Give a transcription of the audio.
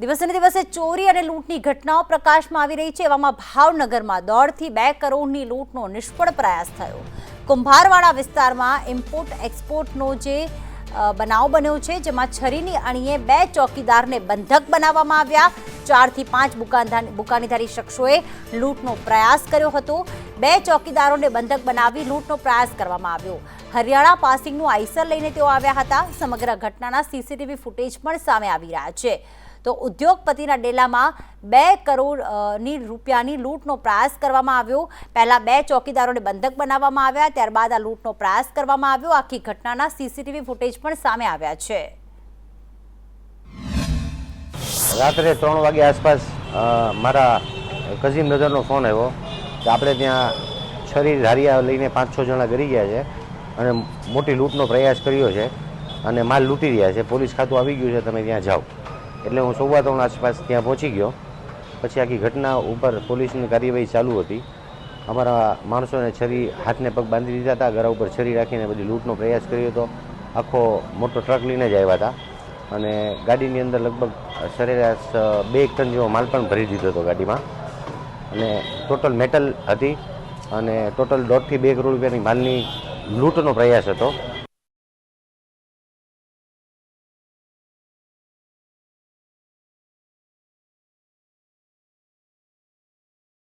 દિવસે દિવસે ચોરી અને લૂંટની ઘટનાઓ પ્રકાશમાં આવી રહી છે. એવામાં ભાવનગરમાં દોઢથી બે કરોડની લૂંટનો નિષ્ફળ પ્રયાસ થયો. કુંભારવાડા વિસ્તારમાં ઇમ્પોર્ટ એક્સપોર્ટનો જે બનાવ બન્યો છે, જેમાં છરીની અણીએ બે ચોકીદારને બંધક બનાવવામાં આવ્યા. ચારથી પાંચ બુકાનધાર બુકાનીધારી શખ્સોએ લૂંટનો પ્રયાસ કર્યો હતો. બે ચોકીદારોને બંધક બનાવી લૂંટનો પ્રયાસ કરવામાં આવ્યો. હરિયાણા પાસિંગનું આઈસર લઈને તેઓ આવ્યા હતા. સમગ્ર ઘટનાના સીસીટીવી ફૂટેજ પણ સામે આવી રહ્યા છે. તો ઉદ્યોગપતિના ડેલામાં બે કરોડની રૂપિયાની લૂંટનો પ્રયાસ કરવામાં આવ્યો. પહેલાં બે ચોકીદારોને બંધક બનાવવામાં આવ્યા, ત્યારબાદ આ લૂંટનો પ્રયાસ કરવામાં આવ્યો. આખી ઘટનાના સીસીટીવી ફૂટેજ પણ સામે આવ્યા છે. રાત્રે ત્રણ વાગે આસપાસ મારા કઝિન બ્રધરનો ફોન આવ્યો કે આપણે ત્યાં છરી, ધારિયા લઈને પાંચ છ જણા ગરી ગયા છે અને મોટી લૂંટનો પ્રયાસ કર્યો છે અને માલ લૂંટી રહ્યા છે. પોલીસ ખાતું આવી ગયું છે, તમે ત્યાં જાઓ. એટલે હું સવા ત્રણ આસપાસ ત્યાં પહોંચી ગયો. પછી આખી ઘટના ઉપર પોલીસની કાર્યવાહી ચાલુ હતી. અમારા માણસોને છરી હાથને પગ બાંધી દીધા હતા ગળા ઉપર છરી રાખીને બધી લૂંટનો પ્રયાસ કર્યો હતો. આખો મોટો ટ્રક લઈને જ આવ્યા હતા. અને ગાડીની અંદર લગભગ સરેરાશ બે એક ટન જેવો માલ પણ ભરી દીધો હતો ગાડીમાં. અને ટોટલ મેટલ હતી અને ટોટલ દોઢથી બે કરોડ રૂપિયાની માલની લૂંટનો પ્રયાસ હતો.